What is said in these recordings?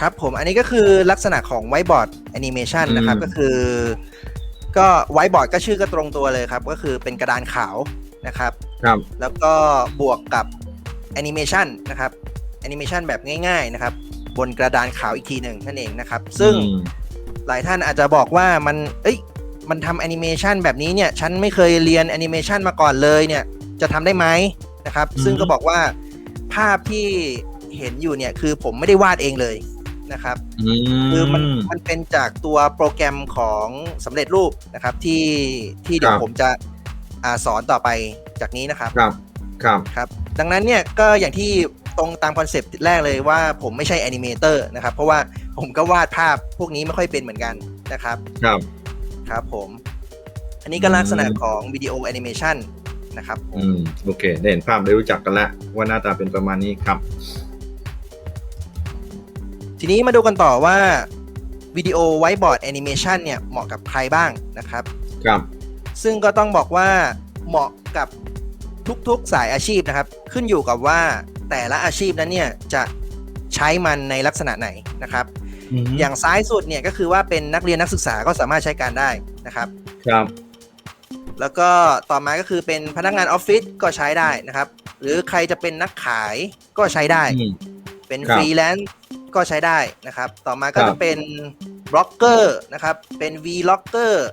ครับผมอันนี้ก็คือลักษณะของไวบอร์ดแอนิเมชันนะครับอืมก็คือ ก็ไวบอร์ดก็ชื่อก็ตรงตัวเลยครับ ก็คือเป็นกระดานขาวนะครับครับ แล้วก็บวกกับแอนิเมชันนะครับแอนิเมชันแบบง่าย ๆนะครับ บนกระดานขาวอีกทีหนึ่งนั่นเองนะครับ ซึ่งอืมหลายท่านอาจจะบอกว่ามัน เอ้ย มันทำแอนิเมชันแบบนี้เนี่ย ฉันไม่เคยเรียนแอนิเมชันมาก่อนเลยเนี่ย จะทำได้ไหมนะครับอืมซึ่งก็บอกว่าภาพที่เห็นอยู่เนี่ย คือผมไม่ได้วาดเองเลย นะครับคือมันมันเป็นจากตัวโปรแกรมของสำเร็จรูปนะครับที่ที่เดี๋ยวครับผมจะอาสอนต่อไปจากนี้นะครับครับครับครับ ดังนั้นเนี่ยก็อย่างที่ตรงตามคอนเซปต์แรกเลยว่าผมไม่ใช่แอนิเมเตอร์นะครับ เพราะว่าผมก็วาดภาพพวกนี้ไม่ค่อยเป็นเหมือนกันนะครับครับครับผม อันนี้ก็ลักษณะของวิดีโอแอนิเมชันนะครับผมอืม โอเค ได้เห็นภาพได้รู้จักกันแล้วว่าหน้าตาเป็นประมาณนี้ครับ ทีนี้มาดูกันต่อว่าวิดีโอไวบอร์ดแอนิเมชันเนี่ยเหมาะกับใครบ้างนะครับ ครับ ซึ่งก็ต้องบอกว่าเหมาะกับทุกๆสายอาชีพนะครับ ขึ้นอยู่กับว่าแต่ละอาชีพนั้นเนี่ยจะใช้มันในลักษณะไหนนะครับ อย่างซ้ายสุดเนี่ยก็คือว่าเป็นนักเรียนนักศึกษาก็สามารถใช้การได้นะครับ ครับ แล้วก็ต่อมาก็คือเป็นพนักงานออฟฟิศก็ใช้ได้นะครับ หรือใครจะเป็นนักขายก็ใช้ได้อืมเป็นครับฟรีแลนซ์ ก็ใช้ได้นะครับ ต่อมาก็ครัจะบเป็นบล็อกเกอร์นะครับ เป็นวีล็อกเกอร์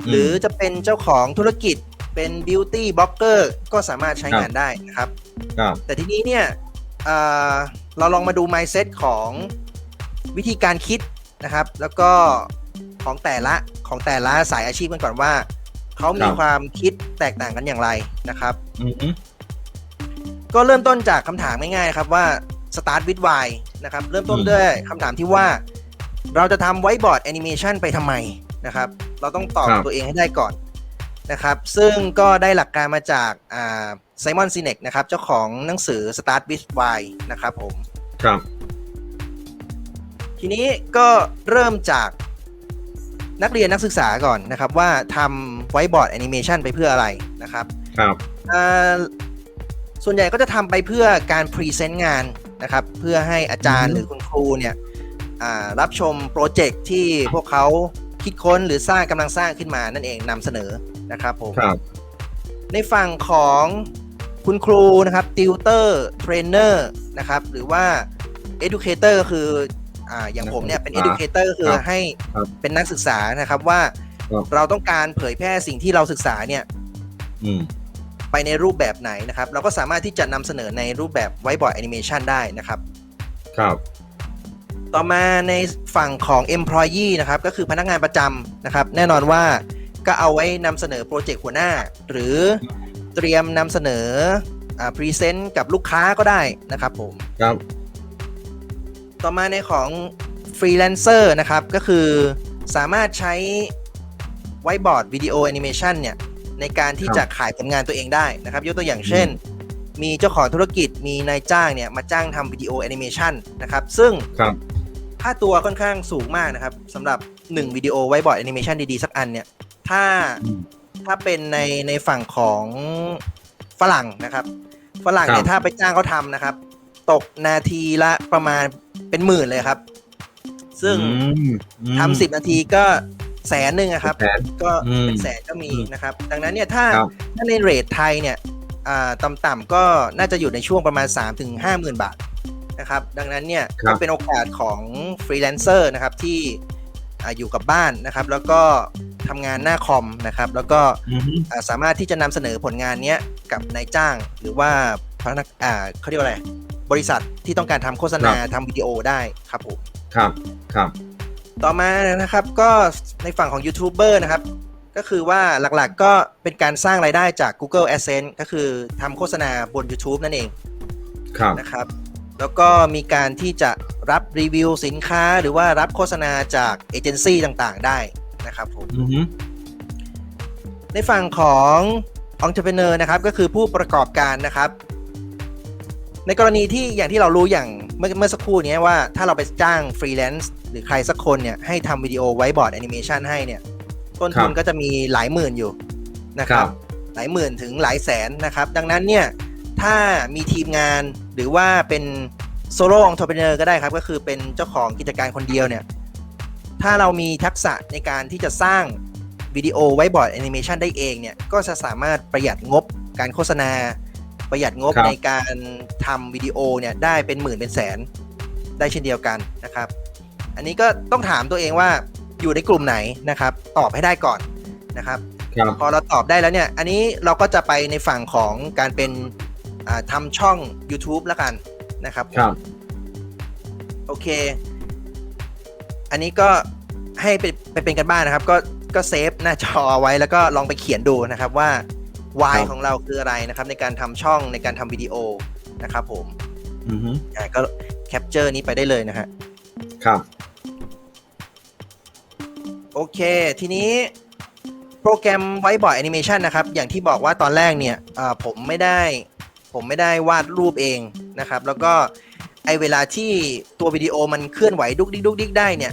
อืมหรือจะเป็นเจ้าของธุรกิจเป็นบิวตี้บล็อกเกอร์ก็สามารถใช้ครับงานได้นะครับครับ แต่ทีนี้เนี่ยเอ่อเราลองมาดู mindset ของวิธีการคิดนะครับ แล้วก็ของแต่ละของแต่ละสายอาชีพกันก่อนว่า เขามีความคิดแตกต่างกันอย่างไรนะครับอืมก็เริ่มต้นจากคำถามง่ายๆนะครับว่า start with why นะครับเริ่มต้นอืมด้วยคำถามที่ว่า เราจะทำไวบอร์ดแอนิเมชันไปทำไมนะครับ เราต้องตอบครับ ตัวเองให้ได้ก่อนนะครับ ซึ่งก็ได้หลักการมาจากไซมอนซีเนกนะครับ เจ้าของหนังสือ start with why นะครับผม ครับ ทีนี้ก็เริ่มจากนักเรียนนักศึกษาก่อนนะครับ ว่าทำไวบอร์ดแอนิเมชันไปเพื่ออะไรนะครับ ครับอ่าส่วนใหญ่ก็จะทำไปเพื่อการพรีเซนต์งาน นะครับ เพื่อให้อาจารย์อืมหรือคุณครูเนี่ยอ่ารับชมโปรเจกต์ที่พวกเขาคิดค้นหรือสร้างกำลังสร้างขึ้นมานั่นเองนำเสนอนะครับผมครับในฝั่งของคุณครูนะครับติวเตอร์เทรนเนอร์นะครับ หรือว่า educator ก็คืออ่าอย่างผมเนี่ยเป็นนักศึกษา educator ก็คือครับให้ครับเป็นนักศึกษานะครับว่าครับเราต้องการเผยแพร่สิ่งที่เราศึกษาเนี่ยอืม ไปในรูปแบบไหนนะครับ เราก็สามารถที่จะนำเสนอในรูปแบบไวบอร์ดแอนิเมชันได้นะครับ ครับ ต่อมาในฝั่งของ employee นะครับ ก็คือพนักงานประจำนะครับ แน่นอนว่าก็เอาไว้นำเสนอโปรเจกต์หัวหน้า หรือเตรียมนำเสนอพรีเซนต์กับลูกค้าก็ได้นะครับผม ครับ ต่อมาในของฟรีแลนเซอร์นะครับ ก็คือสามารถใช้ไวบอร์ดวิดีโอแอนิเมชันเนี่ย ในการที่ครับจะขายผลงานตัวเองได้นะครับ ยกตัวอย่างเช่น มีเจ้าของธุรกิจมีนายจ้างเนี่ยมาจ้างทำวิดีโอแอนิเมชันนะครับ ซึ่งครับค่าตัวค่อนข้างสูงมากนะครับสำหรับ1วิดีโอไวบอร์ดแอนิเมชันดี ๆ สักอันเนี่ย ถ้าอืมถ้าเป็นในในฝั่งของฝรั่งนะครับ ฝรั่งเนี่ยครับถ้าไปจ้างเขาทำนะครับ ตกนาทีละประมาณเป็นหมื่นเลยครับ ซึ่งอืมอืมทำสิบนาทีก็ แสนหนึ่งอะครับแสนก็อืมเป็นแสนก็มีอืมนะครับ ดังนั้นเนี่ยถ้าครับถ้าในเรทไทยเนี่ยอ่าต่ำๆก็น่าจะอยู่ในช่วงประมาณ3-5ถึงห้าหมื่นบาทนะครับ ดังนั้นเนี่ยครับก็เป็นโอกาสของฟรีแลนเซอร์นะครับที่อ่าอยู่กับบ้านนะครับ แล้วก็ทำงานหน้าคอมนะครับ แล้วก็อืมอ่าสามารถที่จะนำเสนอผลงานเนี้ยกับนายจ้าง หรือว่าพนักอ่าเขาเรียกว่าอะไร บริษัทที่ต้องการทำโฆษณาทำวิดีโอได้ครับผมครับครับ ต่อมานะครับก็ในฝั่งของยูทูบเบอร์นะครับก็คือว่าหลักๆก็เป็นการสร้างรายได้จาก Google Adsense ก็คือทำโฆษณาบน YouTube นั่นเองครับนะครับ แล้วก็มีการที่จะรับรีวิวสินค้าหรือว่ารับโฆษณาจากเอเจนซี่ต่างๆ ได้นะครับผมอืมในฝั่งของ entrepreneur นะครับ ก็คือผู้ประกอบการนะครับ ในกรณีที่อย่างที่เรารู้อย่างเมื่อเมื่อสักครู่นี้ว่าถ้าเราไปจ้างฟรีแลนซ์ หรือใครสักคนเนี่ยให้ทำวิดีโอไว้บอร์ดแอนิเมชันให้เนี่ย ต้นทุนครับก็จะมีหลายหมื่นอยู่นะคครัรับบหลายหมื่นถึงหลายแสนนะครับ ดังนั้นเนี่ยถ้ามีทีมงานหรือว่าเป็นโซโล่อง e p r e n e u r ก็ได้ครับ ก็คือเป็นเจ้าของกิจการคนเดียวเนี่ย ถ้าเรามีทักษะในการที่จะสร้างวิดีโอไว้บอร์ดแอนิเมชันได้เองเนี่ย ก็จะสามารถประหยัดงบการโฆษณา ประหยัดงบครับในการทำวิดีโอเนี่ยได้เป็นหมื่นเป็นแสนได้เช่นเดียวกันนะครับ อันนี้ก็ต้องถามตัวเองว่าอยู่ในกลุ่มไหนนะครับ ตอบให้ได้ก่อนนะครับครับพอเราตอบได้แล้วเนี่ย อันนี้เราก็จะไปในฝั่งของการเป็นอ่าทำช่อง YouTube แล้วกันนะครับผมครับโอเค อันนี้ก็ให้ไปไปเป็นกันบ้านนะครับ ก็ก็เซฟหน้าจอเอาไว้แล้วก็ลองไปเขียนดูนะครับว่า why ครับของเราคืออะไรนะครับ ในการทำช่องในการทำวิดีโอนะครับผมอือฮึอ่าก็แคปเจอร์นี้ไปได้เลยนะฮะครับ โอเค ทีนี้โปรแกรมไวบอร์ดแอนิเมชันนะครับ อย่างที่บอกว่าตอนแรกเนี่ยอ่าผมไม่ได้ผมไม่ได้วาดรูปเองนะครับ แล้วก็ไอเวลาที่ตัววิดีโอมันเคลื่อนไหวดุกดิกดุกดิกได้เนี่ย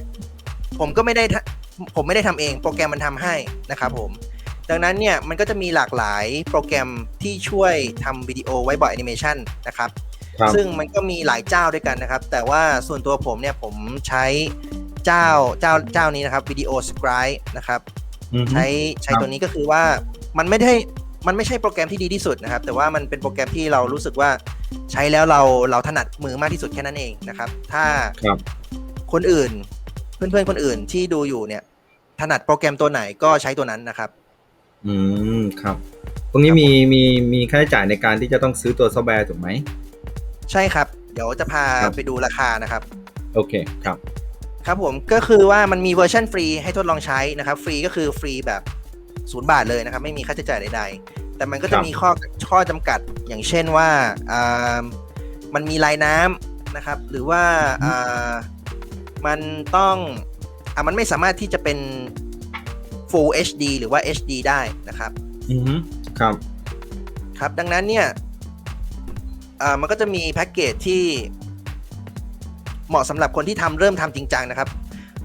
ผมก็ไม่ได้ทำผมไม่ได้ทำเองโปรแกรมมันทำให้นะครับผมดังนั้นเนี่ยมันก็จะมีหลากหลายโปรแกรมที่ช่วยทำวิดีโอไว้บอร์ดแอนิเมชันนะครับครับซึ่งมันก็มีหลายเจ้าด้วยกันนะครับ แต่ว่าส่วนตัวผมเนี่ยผมใช้ เจ้าเจ้าเจ้านี้นะครับวิดีโอสคริปนะครับอือฮึใช้ใช้ครับตัวนี้ก็คือว่ามันไม่ได้มันไม่ใช่โปรแกรมที่ดีที่สุดนะครับ แต่ว่ามันเป็นโปรแกรมที่เรารู้สึกว่าใช้แล้วเราเราถนัดมือมากที่สุดแค่นั้นเองนะครับ ถ้าครับคนอื่นเพื่อนๆคนอื่นที่ดูอยู่เนี่ย ถนัดโปรแกรมตัวไหนก็ใช้ตัวนั้นนะครับ อืมครับ ตรงนี้มีมีมีค่าใช้จ่ายในการที่จะต้องซื้อตัวซอฟต์แวร์ถูกไหม ใช่ครับ เดี๋ยวจะพาครับไปดูราคานะครับ โอเคครับ ครับผมก็คือว่ามันมีเวอร์ชันฟรีให้ทดลองใช้นะครับ ฟรีก็คือฟรีแบบศูนย์บาทเลยนะครับ ไม่มีค่าใช้จ่ายใดๆ แต่มันก็คจะรับมีข้อข้อจำกัดอย่างเช่นว่าอ่ามันมีลายน้ำนะครับ หรือว่าอ่ามันต้องอะมันไม่สามารถที่จะเป็น Full HD หรือว่า HD ได้นะครับ อือฮึครับครับ ดังนั้นเนี่ยอ่ามันก็จะมีแพ็กเกจที่ เหมาะสำหรับคนที่ทำเริ่มทำจริงจังนะครับ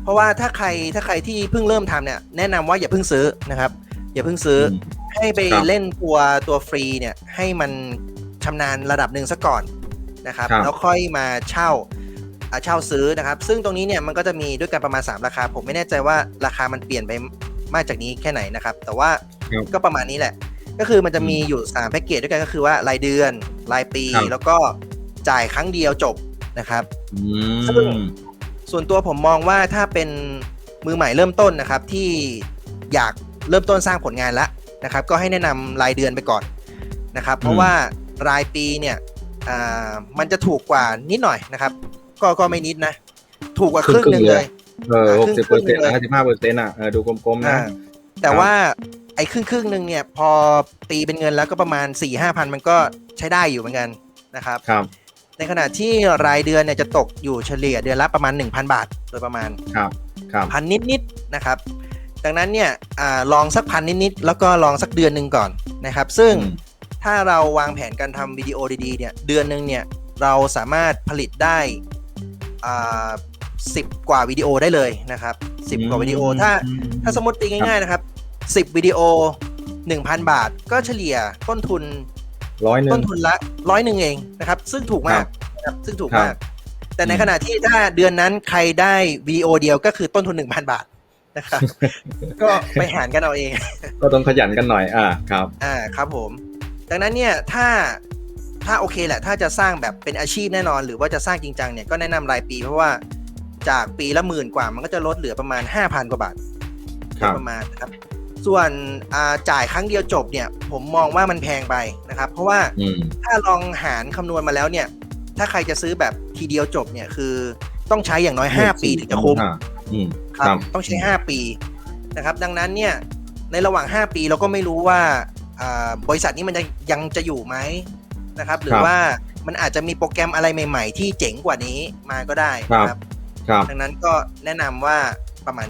เพราะว่าถ้าใครถ้าใครที่เพิ่งเริ่มทำเนี่ยแนะนำว่าอย่าเพิ่งซื้อนะครับ อย่าเพิ่งซื้ออมให้ไปครับเล่นตัวตัวฟรีเนี่ยให้มันชำนาญระดับหนึ่งซะก่อนนะครับครับแล้วค่อยมาเช่าอ่าเช่าซื้อนะครับ ซึ่งตรงนี้เนี่ยมันก็จะมีด้วยกันประมาณ 3 ราคา ผมไม่แน่ใจว่าราคามันเปลี่ยนไปมากจากนี้แค่ไหนนะครับ แต่ว่าครับก็ประมาณนี้แหละ ก็คือมันจะมีอยู่3แพ็กเกจด้วยกันก็คือว่ารายเดือน รายปีครับแล้วก็จ่ายครั้งเดียวจบ นะครับอืซึ่งมส่วนตัวผมมองว่าถ้าเป็นมือใหม่เริ่มต้นนะครับ ที่อยากเริ่มต้นสร้างผลงานแล้วนะครับ ก็ให้แนะนำรายเดือนไปก่อนนะครับ เพราะว่ารายปีเนี่ยอ่ามันจะถูกกว่านิดหน่อยนะครับ ก็ก็ไม่นิดนะ ถูกกว่าครึ่งหนึ่งเลยเอออ่าหกสิบคเปรึ่อร์งเซ็นต์ๆเลยห้าสิบห้าเปอร์เซ็นต์อะเออดูกลมๆนะอ่าแต่ครับว่าไอ้ครึ่งครึ่งๆหนึ่งเนี่ย พอตีเป็นเงินแล้วก็ประมาณ4ี่ห้าพันมันก็ใช้ได้อยู่เหมือนกันนะครับครับ ในขณะที่รายเดือนเนี่ยจะตกอยู่เฉลี่ยเดือนละประมาณ 1,000 บาท โดยประมาณครับครับพันนิดๆนะครับดังนั้นเนี่ยอาลองสักพันนิดๆแล้วก็ลองสักเดือนหนึ่งก่อนนะครับ ซึ่งอืมถ้าเราวางแผนการทำวิดีโอดีๆเนี่ยเดือนหนึ่งเนี่ยเราสามารถผลิตได้สิบกว่าวิดีโอได้เลยนะครับสิบกว่าวิดีโอถ้าถ้าสมมติตีง่ายๆนะครับ10วิดีโอ1,000บาท ก็เฉลี่ยต้นทุน ร้อยหนึ่ต้งนทุนละร้อยหนึ่งเองนะครับ ซึ่งถูกมากครับนะครับซึ่งถูกครับมาก แต่ในอืมขณะที่ถ้าเดือนนั้นใครได้วิดีโอเดียวก็คือต้นทุน1,000บาทนะครับก็ไปหารกันเอาเอง ก็ต้องขยันกันหน่อยอ่าครับ อ่าครับผม ดังนั้นเนี่ยถ้าถ้าโอเคแหละ ถ้าจะสร้างแบบเป็นอาชีพแน่นอน หรือว่าจะสร้างจริงจังเนี่ยก็แนะนำรายปีเพราะว่าจากปีละหมื่นกว่ามันก็จะลดเหลือประมาณ5,000กว่าบาทครับประมาณนะครับ ส่วนอ่าจ่ายครั้งเดียวจบเนี่ยผมมองว่ามันแพงไปนะครับ เพราะว่าอืมถ้าลองหารคำนวณมาแล้วเนี่ย ถ้าใครจะซื้อแบบทีเดียวจบเนี่ยคือต้องใช้อย่างน้อย 5 ปีถึงจะคุ้มอ่าอืมครับครับต้องใช้ 5 ปีนะครับ ดังนั้นเนี่ยในระหว่าง 5 ปีเราก็ไม่รู้ว่าอ่าบริษัทนี้มันจะยังจะอยู่ไหมนะครับ หรือว่ามันอาจจะมีโปรแกรมอะไรใหม่ ๆ ที่เจ๋งกว่านี้มาก็ได้นะครับครับ ดังนั้นก็แนะนำว่าประมาณ